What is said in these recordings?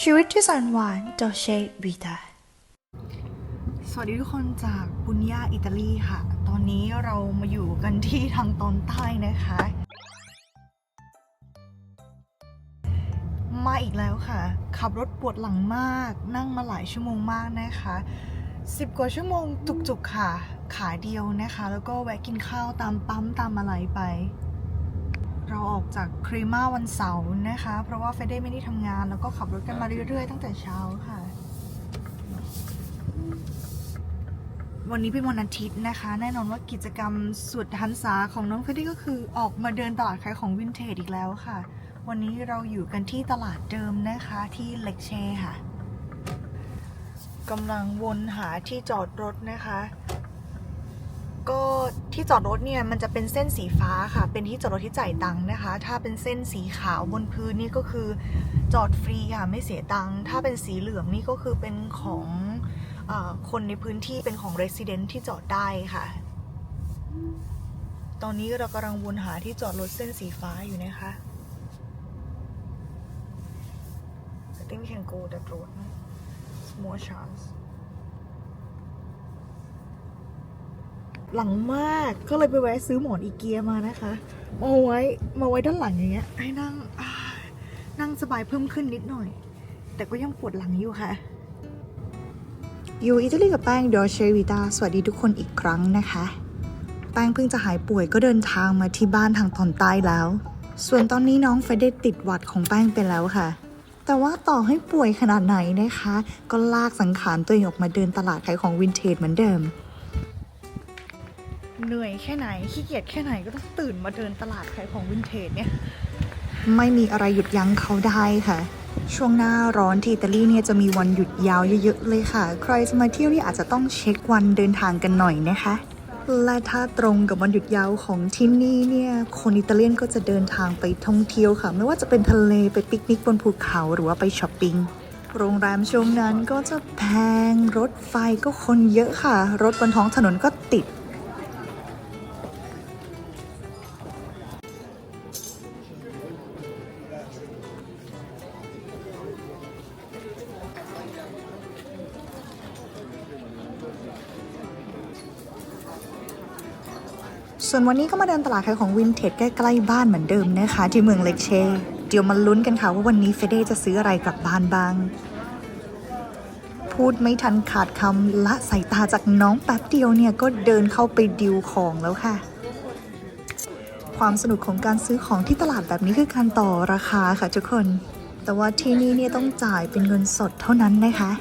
ชีวิตที่แสนหวานดอเชวิตาสวัสดีทุกคนจากบุญญาอิตาลีค่ะ ตอนนี้เรามาอยู่กันที่ทางตอนใต้นะคะ มาอีกแล้วค่ะ ขับรถปวดหลังมาก นั่งมาหลายชั่วโมงมากนะคะสิบกว่าชั่วโมงจุกๆค่ะ ขาเดียวนะคะ แล้วก็แวะกินข้าวตามปั๊มตามอะไรไป เราออกจากครีมาวันเสาร์นะคะ เพราะว่าเฟเด้ไม่ได้ทำงาน แล้วก็ขับรถกันมาเรื่อยๆ ตั้งแต่เช้าค่ะ วันนี้เป็นวันอาทิตย์นะคะ แน่นอนว่ากิจกรรมสุดหันษาของน้องเฟรดดี้ก็คือออกมาเดินตลาดขายของวินเทจอีกแล้วค่ะ วันนี้เราอยู่กันที่ตลาดเดิมนะคะที่เล็กเชค่ะกำลังวนหาที่จอดรถนะคะ ก็ที่จอดรถเนี่ยมันจะเป็นเส้นสีฟ้าค่ะ เป็นที่จอดรถที่จ่ายตังค์นะคะ ถ้าเป็นเส้นสีขาวบนพื้นนี่ก็คือจอดฟรีค่ะไม่เสียตังค์ ถ้าเป็นสีเหลืองนี่ก็คือเป็นของอคนในพื้นที่เป็นของ Resident ที่จอดได้ค่ะ ตอนนี้เรากำลังวนหาที่จอดรถเส้นสีฟ้าอยู่นะคะ I think we can go that road no? small chance หลังมากก็เลยไปแวะซื้อหมอนอีเกียมานะคะ มาไว้มาไว้ด้านหลังอย่างเงี้ยให้นั่งนั่งสบายเพิ่มขึ้นนิดหน่อย แต่ก็ยังปวดหลังอยู่ค่ะ อยู่อิตาลีกับแป้งดอเชวิตาสวัสดีทุกคนอีกครั้งนะคะ แป้งเพิ่งจะหายป่วยก็เดินทางมาที่บ้านทางตอนใต้แล้ว ส่วนตอนนี้น้องเฟรดได้ติดหวัดของแป้งไปแล้วค่ะแต่ว่าต่อให้ป่วยขนาดไหนนะคะ ก็ลากสังขารตัวเองออกมาเดินตลาดขายของวินเทจเหมือนเดิม เหนื่อยแค่ไหนขี้เกียจแค่ไหนก็ต้องตื่นมาเดินตลาดขายของวินเทจเนี่ย ไม่มีอะไรหยุดยั้งเขาได้ค่ะ ช่วงหน้าร้อนที่อิตาลีเนี่ยจะมีวันหยุดยาวเยอะๆเลยค่ะ ใครจะมาเที่ยวนี่อาจจะต้องเช็ควันเดินทางกันหน่อยนะคะและถ้าตรงกับวันหยุดยาวของที่นี่เนี่ย คนอิตาเลียนก็จะเดินทางไปท่องเที่ยวค่ะ ไม่ว่าจะเป็นทะเลไปปิกนิกบนภูเขาหรือว่าไปช้อปปิ้งโรงแรมช่วงนั้นก็จะแพงรถไฟก็คนเยอะค่ะ รถบนท้องถนนก็ติด ส่วนวันนี้ก็มาเดินตลาดขายของวินเทจใกล้ๆบ้านเหมือนเดิมนะคะ ที่เมืองเล็กเช เดี๋ยวมาลุ้นกันค่ะว่าวันนี้เฟเดจะซื้ออะไรกลับบ้านบ้าง พูดไม่ทันขาดคำละสายตาจากน้องแป๊บเดียวเนี่ยก็เดินเข้าไปดิวของแล้วค่ะ ความสนุกของการซื้อของที่ตลาดแบบนี้คือการต่อราคาค่ะทุกคน แต่ว่าที่นี่เนี่ยต้องจ่ายเป็นเงินสดเท่านั้นนะคะ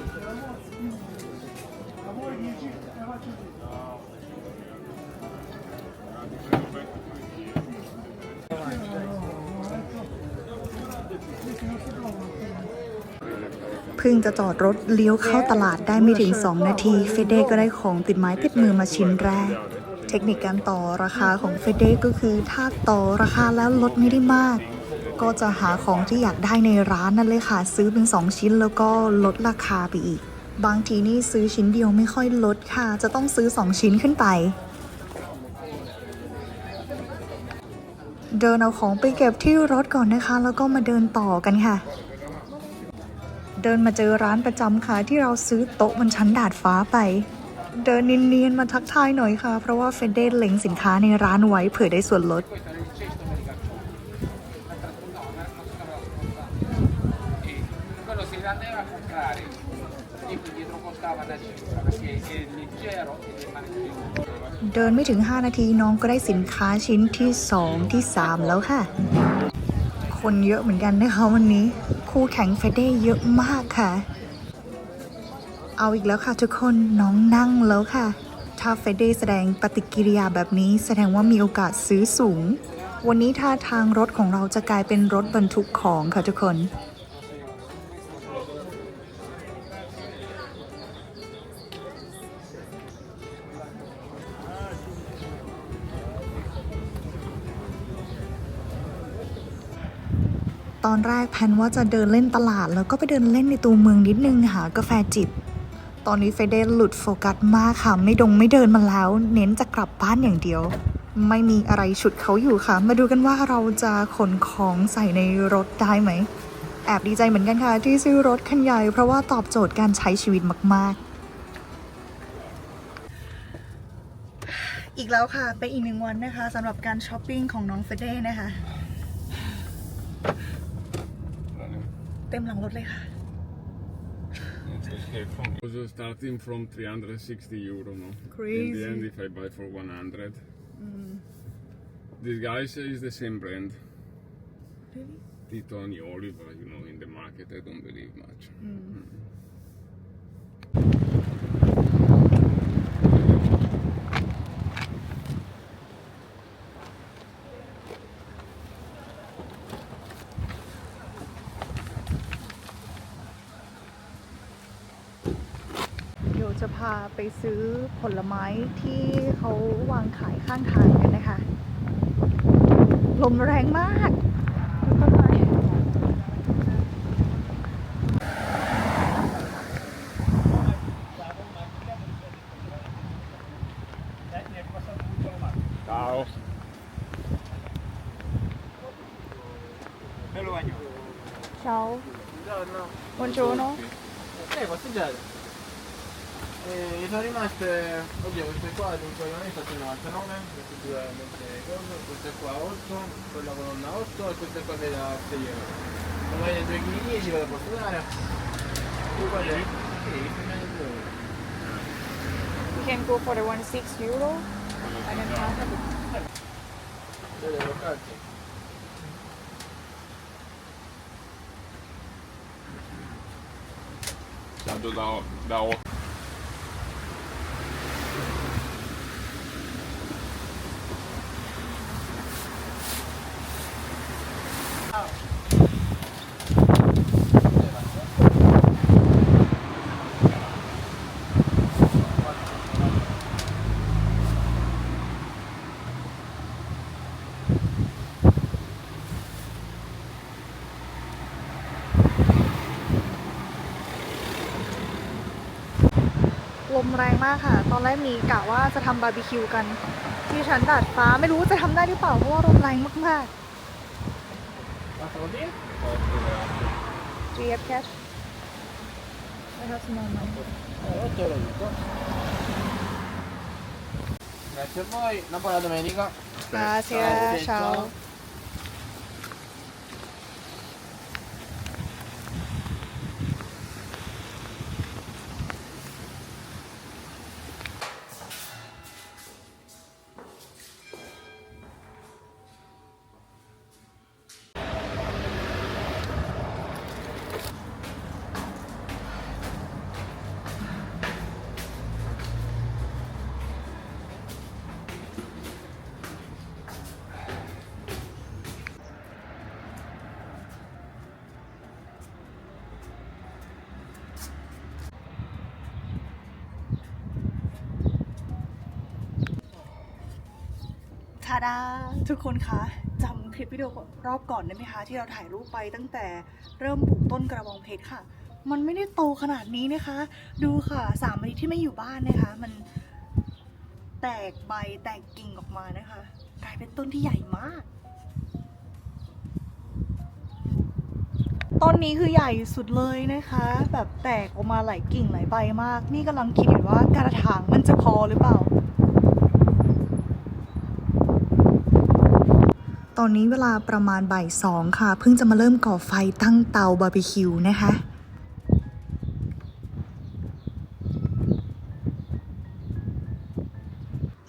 เพิ่งจะจอดรถเลี้ยวเข้าตลาดได้ไม่ถึง 2 นาที เฟเดก็ได้ของติดไม้ติดมือมาชิ้นแรก เทคนิคการต่อราคาของเฟเดก็คือถ้าต่อราคาแล้วลดไม่ได้มาก ก็จะหาของที่อยากได้ในร้านนั่นเลยค่ะ ซื้อเป็น 2 ชิ้นแล้วก็ลดราคาไปอีก บางทีนี่ซื้อชิ้นเดียวไม่ค่อยลดค่ะ จะต้องซื้อ 2 ชิ้นขึ้นไปเดินเอาของไปเก็บที่รถก่อนนะคะ แล้วก็มาเดินต่อกันค่ะ เดินมาเจอร้านประจำค่ะที่เราซื้อโต๊ะบนชั้นดาดฟ้าไป เดินเนียนๆมาทักทายหน่อยค่ะ เพราะว่าเฟนเดเล็งสินค้าในร้านไว้เผื่อได้ส่วนลดเดินไม่ถึง 5 นาทีน้องก็ได้สินค้าชิ้นที่ 2 ที่ 3 แล้วค่ะ คนเยอะเหมือนกันนะคะวันนี้ คู่แข่งเฟเด้เยอะมากค่ะ เอาอีกแล้วค่ะทุกคนน้องนั่งแล้วค่ะ ถ้าเฟเด้แสดงปฏิกิริยาแบบนี้แสดงว่ามีโอกาสซื้อสูง วันนี้ท่าทางรถของเราจะกลายเป็นรถบรรทุกของค่ะทุกคน อนแรกแพนว่าจะเดินเล่นตลาด แล้วก็ไปเดินเล่นในตัวเมืองนิดนึงหากาแฟจิบ ตอนนี้เฟเดนหลุดโฟกัสมากค่ะ ไม่ดงไม่เดินมาแล้ว เน้นจะกลับบ้านอย่างเดียว ไม่มีอะไรฉุดเขาอยู่ค่ะ มาดูกันว่าเราจะขนของใส่ในรถได้ไหม แอบดีใจเหมือนกันค่ะ ที่ซื้อรถคันใหญ่ เพราะว่าตอบโจทย์การใช้ชีวิตมาก ๆอีกแล้วค่ะ เป็นอีกหนึ่งวันนะคะสำหรับการช้อปปิ้งของน้องเฟเด้นะคะ เต็มหลังรถเลยค่ะ Also starting from 360 euro, no? In Crazy. the end, if I buy for 100. This guy says the same brand. Titoni Oliver, you know, in the market, I don't believe much. Mm. จะพาไปซื้อผลไม้ที่เขาวางขายข้างทางกันนะคะ ลมแรงมากดูต้นไม้ Ciao. Ciao. Buongiorno. Buongiorno. Eh, atención esta la de con la Columna de la Como hay entre Quinillas y la Portugal. You can go for the one six euro. I don't have มแรงมากค่ะ ตอนแรกมีกะว่าจะทำบาร์บีคิวกัน ที่ชั้นดาดฟ้าไม่รู้ว่าจะทำได้หรือเปล่าเพราะว่าลมแรงมาก Basta così? ๆ Do you have cash? I have small money. Eh, 8 euro tutto. Grazie a voi, una buona domenica. Gracias. Ciao. าดาทุกคนคะจำคลิปวิดีโอรอบก่อนได้ไหมคะที่เราถ่ายรูปไปตั้งแต่เริ่มปลูกต้นกระบองเพชรค่ะ มันไม่ได้โตขนาดนี้นะคะ ดูค่ะสามอาทิตย์ที่ไม่อยู่บ้านนะคะ มันแตกใบแตกกิ่งออกมานะคะ กลายเป็นต้นที่ใหญ่มากต้นนี้คือใหญ่สุดเลยนะคะ แบบแตกออกมาหลายกิ่งหลายใบมาก นี่กำลังคิดอยู่ว่ากระถางมันจะพอหรือเปล่า ตอนนี้เวลาประมาณบ่ายสองค่ะ เพิ่งจะมาเริ่มก่อไฟตั้งเตาบาร์บีคิวนะคะ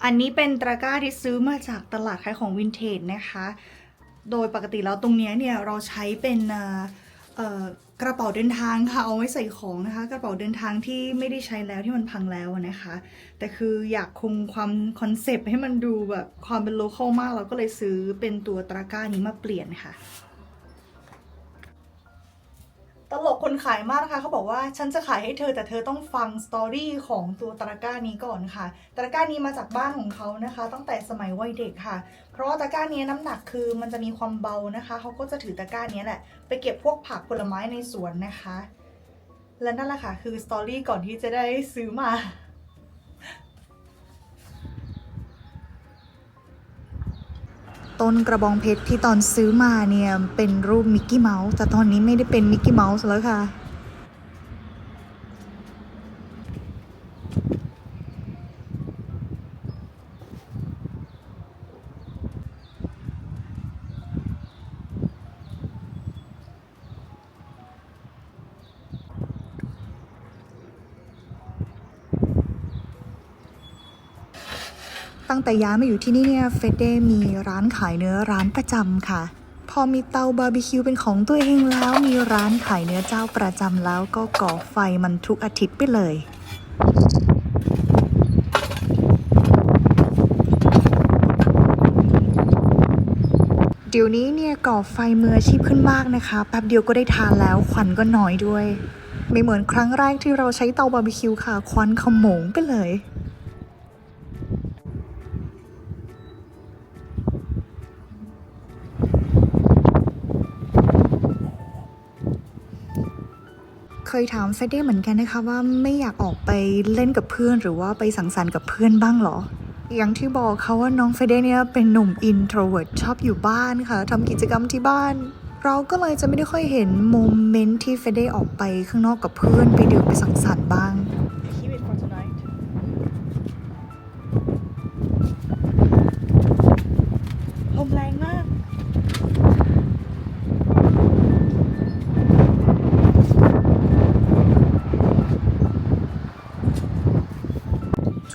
อันนี้เป็นตะกร้าที่ซื้อมาจากตลาดขายของวินเทจนะคะ โดยปกติแล้วตรงเนี้ยเนี่ยเราใช้เป็นเอ่อ กระเป๋าเดินทางค่ะเอาไว้ใส่ของนะคะ กระเป๋าเดินทางที่ไม่ได้ใช้แล้วที่มันพังแล้วนะคะ แต่คืออยากคงความคอนเซปต์ให้มันดูแบบความเป็นโลเคอลมาก เราก็เลยซื้อเป็นตัวตะกร้านี้มาเปลี่ยนค่ะ ตลกคนขายมากนะคะเขาบอกว่าฉันจะขายให้เธอแต่เธอต้องฟังสตอรี่ของตัวตะก้านี้ก่อนค่ะตะก้านี้มาจากบ้านของเขานะคะ ตั้งแต่สมัยวัยเด็กค่ะ เพราะว่าตะก้านี้น้ำหนักคือมันจะมีความเบานะคะเขาก็จะถือตะก้านี้แหละไปเก็บพวกผักผลไม้ในสวนนะคะ และนั่นแหละค่ะคือสตอรี่ก่อนที่จะได้ซื้อมา ต้นกระบองเพชรที่ตอนซื้อมาเนี่ยเป็นรูปมิกกี้เมาส์แต่ตอนนี้ไม่ได้เป็นมิกกี้เมาส์แล้วค่ะ แต่ย้ายมาอยู่ที่นี่เนี่ยเฟเดมีร้านขายเนื้อร้านประจำค่ะ พอมีเตาบาร์บีคิวเป็นของตัวเองแล้วมีร้านขายเนื้อเจ้าประจำแล้วก็ก่อไฟมันทุกอาทิตย์ไปเลยเดี๋ยวนี้เนี่ยก่อไฟมืออาชีพขึ้นมากนะคะ แป๊บเดียวก็ได้ทานแล้วควันก็น้อยด้วย ไม่เหมือนครั้งแรกที่เราใช้เตาบาร์บีคิวค่ะ ควันขโมงไปเลย ยถามเฟดเด้เหมือนกันนะคะว่าไม่อยากออกไปเล่นกับเพื่อน หรือว่าไปสังสรรค์กับเพื่อนบ้างเหรอ อย่างที่บอกเขาว่าน้องเฟดเด้เนี่ยเป็นหนุ่มอินโทรเวิร์ตชอบอยู่บ้านค่ะทำกิจกรรมที่บ้าน เราก็เลยจะไม่ได้ค่อยเห็นโมเมนต์ที่เฟดเด้ออกไปข้างนอกกับเพื่อนไปดื่มไปสังสรรค์บ้าง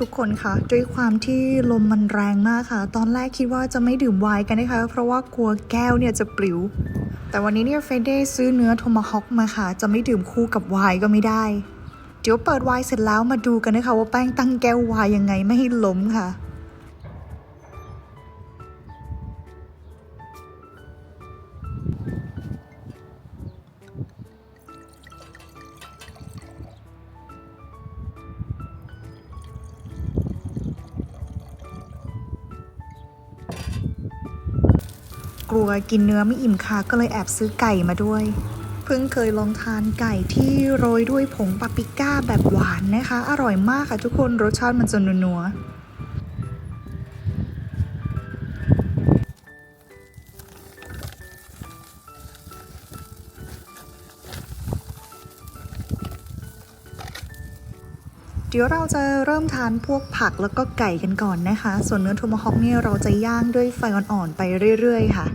ทุกคนคะด้วยความที่ลมมันแรงมากค่ะ ตอนแรกคิดว่าจะไม่ดื่มไวน์กันนะคะ เพราะว่ากลัวแก้วเนี่ยจะปลิว แต่วันนี้เนี่ยเฟเดซื้อเนื้อโทมาฮอกมาค่ะ จะไม่ดื่มคู่กับไวน์ก็ไม่ได้ เดี๋ยวเปิดไวน์เสร็จแล้วมาดูกันนะคะ ว่าแป้งตั้งแก้วไวน์ยังไงไม่ให้ล้มค่ะ กลัวกินเนื้อไม่อิ่มค่ะก็เลยแอบซื้อไก่มาด้วย เพิ่งเคยลองทานไก่ที่โรยด้วยผงปาปริก้าแบบหวานนะคะ อร่อยมากค่ะทุกคนรสชาติมันจะนัวๆ เดี๋ยวเราจะเริ่มทานพวกผักแล้วก็ไก่กันก่อนนะคะ ส่วนเนื้อโทมาฮอกเนี่ยเราจะย่างด้วยไฟอ่อนๆไปเรื่อยๆค่ะ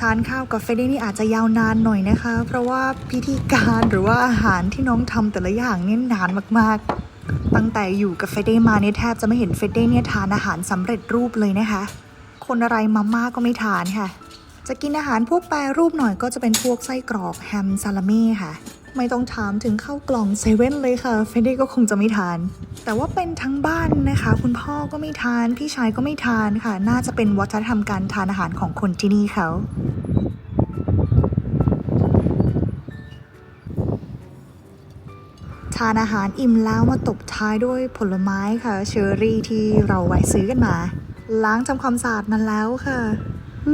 ทานข้าวกับเฟรดดี้นี่อาจจะยาวนานหน่อยนะคะ เพราะว่าพิธีการหรือว่าอาหารที่น้องทำแต่ละอย่างเนี่ยนานมากๆ ตั้งแต่อยู่กับเฟรดดี้มาเนี่ยแทบจะไม่เห็นเฟรดดี้เนี่ยทานอาหารสำเร็จรูปเลยนะคะ คนอะไรมาม่าก็ไม่ทานค่ะ จะกินอาหารพวกแปรรูปหน่อยก็จะเป็นพวกไส้กรอกแฮมซาลาเม่ค่ะ ไม่ต้องถามถึงข้าวกล่องเซเว่นเลยค่ะ เฟรดดี้ก็คงจะไม่ทาน แต่ว่าเป็นทั้งบ้านนะคะ คุณพ่อก็ไม่ทาน พี่ชายก็ไม่ทานค่ะ น่าจะเป็นวัฒนธรรมการทานอาหารของคนที่นี่เขา ทานอาหารอิ่มแล้วมาตบท้ายด้วยผลไม้ค่ะ เชอร์รี่ที่เราแวะซื้อกันมา ล้างทำความสะอาดมาแล้วค่ะ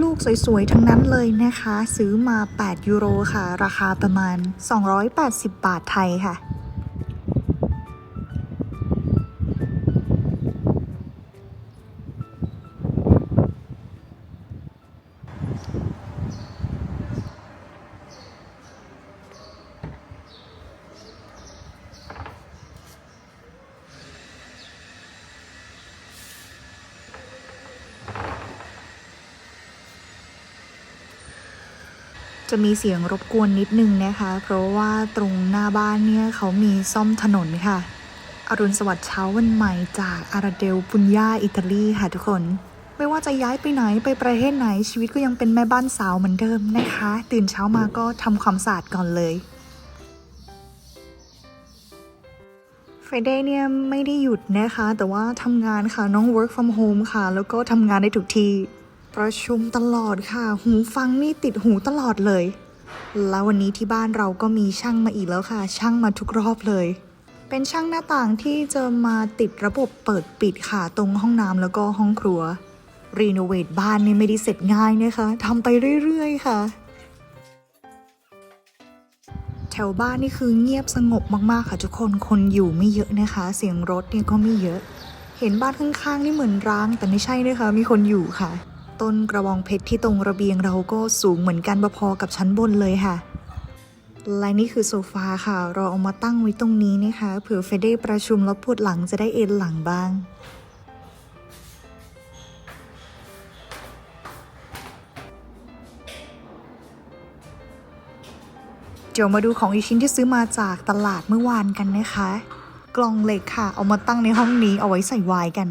ลูกสวยๆ ทั้งนั้นเลยนะคะ ซื้อมา 8 ยูโรค่ะ ราคาประมาณ 280 บาทไทยค่ะ จะมีเสียงรบกวนนิดนึงนะคะ เพราะว่าตรงหน้าบ้านเนี่ยเขามีซ่อมถนนค่ะ อรุณสวัสดิ์เช้าวันใหม่จากอาราเดลปุญญาอิตาลีค่ะทุกคน ไม่ว่าจะย้ายไปไหนไปประเทศไหนชีวิตก็ยังเป็นแม่บ้านสาวเหมือนเดิมนะคะ ตื่นเช้ามาก็ทำความสะอาดก่อนเลยเฟรเดย์เนี่ยไม่ได้หยุดนะคะ แต่ว่าทำงานค่ะน้อง work from home ค่ะ แล้วก็ทำงานได้ทุกที่ ประชุมตลอดค่ะ หูฟังนี่ติดหูตลอดเลย แล้ววันนี้ที่บ้านเราก็มีช่างมาอีกแล้วค่ะ ช่างมาทุกรอบเลย เป็นช่างหน้าต่างที่จะมาติดระบบเปิดปิดค่ะตรงห้องน้ำแล้วก็ห้องครัว รีโนเวทบ้านนี่ไม่ได้เสร็จง่ายนะคะทำไปเรื่อยๆค่ะ แถวบ้านนี่คือเงียบสงบมากๆค่ะทุกคนคนอยู่ไม่เยอะนะคะ เสียงรถเนี่ยก็ไม่เยอะ เห็นบ้านข้างๆนี่เหมือนร้างแต่ไม่ใช่นะคะมีคนอยู่ค่ะ ต้นกระบองเพชรที่ตรงระเบียงเราก็สูงเหมือนกันพอๆกับชั้นบนเลยค่ะ และนี่คือโซฟาค่ะ เราเอามาตั้งไว้ตรงนี้นะคะ เผื่อเฟเดประชุมแล้วปวดหลังจะได้เอนหลังบ้างเดี๋ยวมาดูของอีกชิ้นที่ซื้อมาจากตลาดเมื่อวานกันนะคะ กล่องเหล็กค่ะ เอามาตั้งในห้องนี้เอาไว้ใส่ไวน์กัน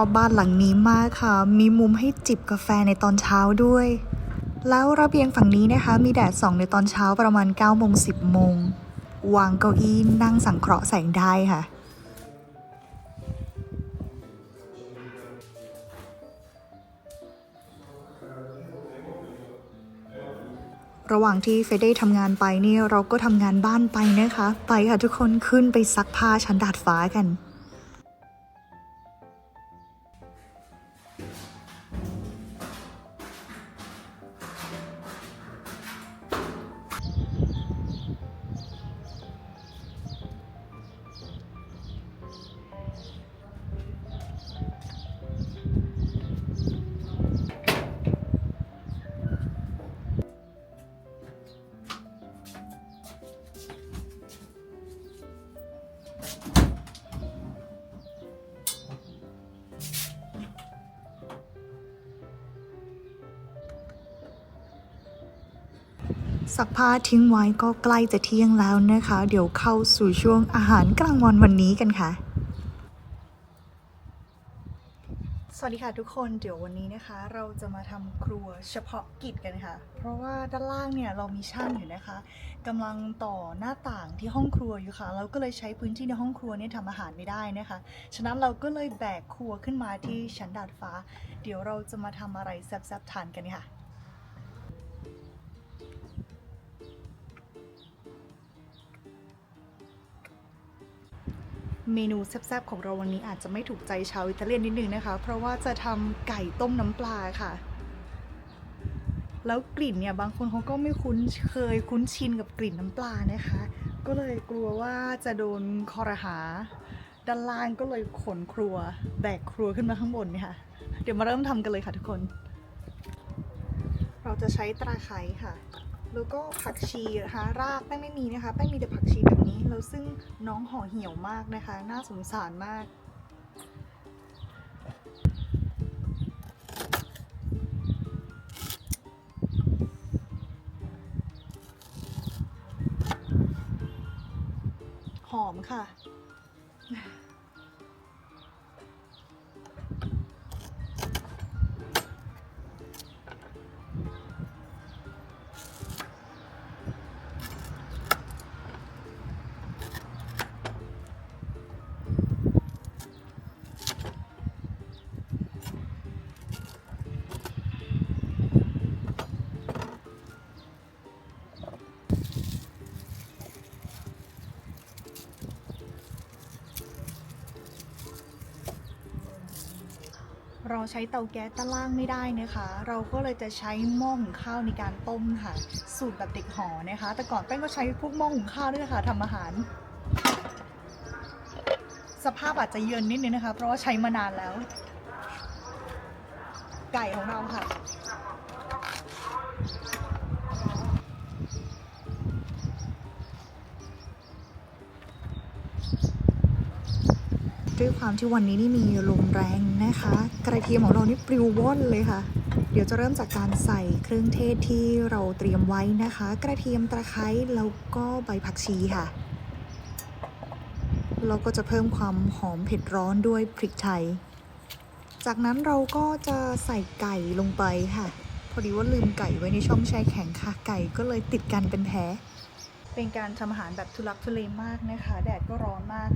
อบบ้านหลังนี้มากค่ะ มีมุมให้จิบกาแฟในตอนเช้าด้วย แล้วระเบียงฝั่งนี้นะคะ มีแดดส่องในตอนเช้าประมาณ9โมง10โมง วางเก้าอี้นั่งสังเคราะห์แสงได้ค่ะระหว่างที่เฟเด้ทำงานไปนี่เราก็ทำงานบ้านไปนะคะ ไปค่ะทุกคนขึ้นไปซักผ้าชั้นดาดฟ้ากัน ซักผ้าทิ้งไว้ก็ใกล้จะเที่ยงแล้วนะคะ เดี๋ยวเข้าสู่ช่วงอาหารกลางวันวันนี้กันค่ะ สวัสดีค่ะทุกคนเดี๋ยววันนี้นะคะ เราจะมาทำครัวเฉพาะกิจกันค่ะ เพราะว่าด้านล่างเนี่ยเรามีช่างอยู่นะคะกำลังต่อหน้าต่างที่ห้องครัวอยู่ค่ะ เราก็เลยใช้พื้นที่ในห้องครัวเนี่ยทำอาหารไม่ได้นะคะ ฉะนั้นเราก็เลยแบกครัวขึ้นมาที่ชั้นดาดฟ้า เดี๋ยวเราจะมาทำอะไรแซ่บๆทานกันค่ะ เมนูแซ่บๆของเราวันนี้อาจจะไม่ถูกใจชาวอิตาเลียนนิดนึงนะคะ เพราะว่าจะทำไก่ต้มน้ำปลาค่ะ แล้วกลิ่นเนี่ยบางคนเขาก็ไม่คุ้นเคยคุ้นชินกับกลิ่นน้ำปลานะคะ ก็เลยกลัวว่าจะโดนคอรหา ด้านล่างก็เลยขนครัว แบกครัวขึ้นมาข้างบนเนี่ยค่ะ เดี๋ยวมาเริ่มทำกันเลยค่ะทุกคน เราจะใช้ตราไคร้ค่ะ แล้วก็ผักชีนะคะรากแป้งไม่มีนะคะแป้งมีแต่ผักชีแบบนี้แล้วซึ่งน้องห่อเหี่ยวมากนะคะ น่าสงสารมากหอมค่ะ ใช้เตาแก๊สด้านล่างไม่ได้นะคะ เราก็เลยจะใช้หม้อหุงข้าวในการต้มค่ะ สูตรแบบเด็กหอนะคะ แต่ก่อนแป้งก็ใช้พวกหม้อหุงข้าวด้วยค่ะทำอาหาร สภาพอาจจะเยินนิดนึงนะคะ เพราะว่าใช้มานานแล้ว ไก่ของเราค่ะ ความที่วันนี้นี่มีลมแรงนะคะ กระเทียมของเรานี่ปลิวว่อนเลยค่ะ เดี๋ยวจะเริ่มจากการใส่เครื่องเทศที่เราเตรียมไว้นะคะ กระเทียมตะไคร้แล้วก็ใบผักชีค่ะ เราก็จะเพิ่มความหอมเผ็ดร้อนด้วยพริกไทย จากนั้นเราก็จะใส่ไก่ลงไปค่ะ พอดีว่าลืมไก่ไว้ในช่องแช่แข็งค่ะ ไก่ก็เลยติดกันเป็นแผลเป็นการทำอาหารแบบทุลักทุเลมากนะคะ แดดก็ร้อนมาก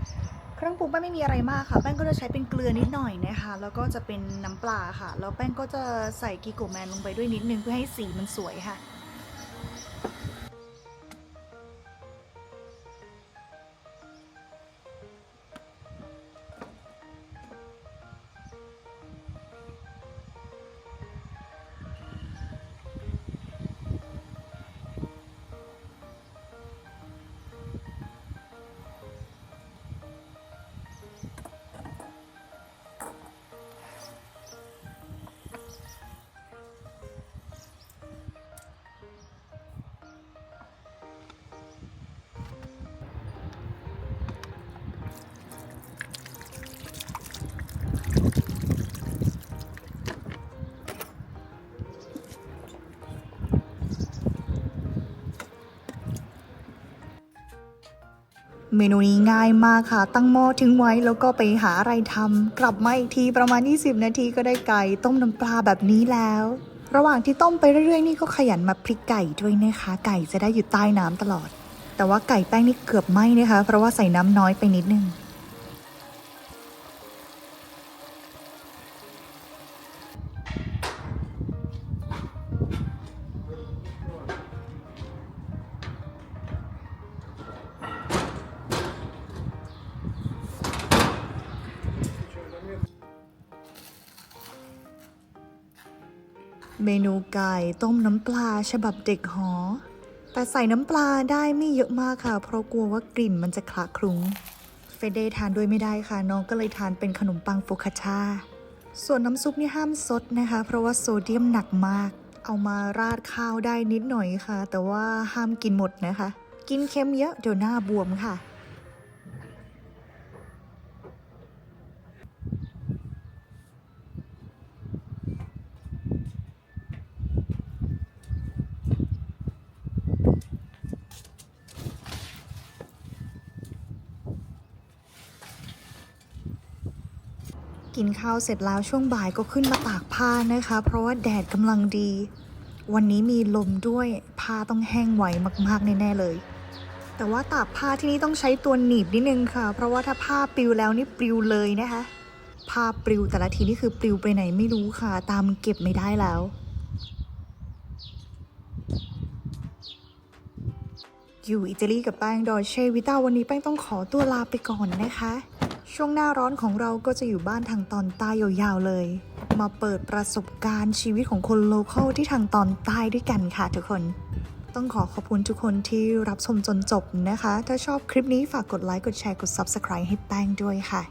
เครื่องปรุงแป้งไม่มีอะไรมากค่ะ แป้งก็จะใช้เป็นเกลือนิดหน่อยนะคะ แล้วก็จะเป็นน้ำปลาค่ะ แล้วแป้งก็จะใส่กิโกแมนลงไปด้วยนิดนึงเพื่อให้สีมันสวยค่ะ เมนูนี้ง่ายมากค่ะ ตั้งหม้อทิ้งไว้แล้วก็ไปหาอะไรทำกลับมาอีกทีประมาณ 20 นาทีก็ได้ไก่ ต้มน้ำปลาแบบนี้แล้ว ระหว่างที่ต้มไปเรื่อยๆ นี่ก็ขยันมาพลิกไก่ด้วยนะคะ ไก่จะได้อยู่ใต้น้ำตลอด แต่ว่าไก่แป้งนี่เกือบไหม้นะคะ เพราะว่าใส่น้ำน้อยไปนิดนึง ไก่ต้มน้ำปลาฉบับเด็กหอ แต่ใส่น้ำปลาได้ไม่เยอะมากค่ะ เพราะกลัวว่ากลิ่นมันจะคละคลุ้ง เฟเดทานด้วยไม่ได้ค่ะ น้องก็เลยทานเป็นขนมปังโฟคาชาส่วนน้ำซุปนี่ห้ามซดนะคะ เพราะว่าโซเดียมหนักมาก เอามาราดข้าวได้นิดหน่อยค่ะ แต่ว่าห้ามกินหมดนะคะ กินเค็มเยอะเดี๋ยวหน้าบวมค่ะ กินข้าวเสร็จแล้วช่วงบ่ายก็ขึ้นมาตากผ้านะคะ เพราะว่าแดดกำลังดี วันนี้มีลมด้วยผ้าต้องแห้งไวมากๆแน่ๆเลย แต่ว่าตากผ้าที่นี่ต้องใช้ตัวหนีบนิดนึงค่ะ เพราะว่าถ้าผ้าปลิวแล้วนี่ปลิวเลยนะคะผ้าปลิวแต่ละทีนี่คือปลิวไปไหนไม่รู้ค่ะ ตามเก็บไม่ได้แล้วอยู่อิตาลีกับแป้งดอยเชวิต้าวันนี้แป้งต้องขอตัวลาไปก่อนนะคะ ช่วงหน้าร้อนของเราก็จะอยู่บ้านทางตอนใต้ยาวๆเลย มาเปิดประสบการณ์ชีวิตของคนโลเคอลที่ทางตอนใต้ด้วยกันค่ะทุกคน ต้องขอขอบคุณทุกคนที่รับชมจนจบนะคะ ถ้าชอบคลิปนี้ฝากกดไลค์ กดแชร์ กด Subscribe ให้แป้งด้วยค่ะ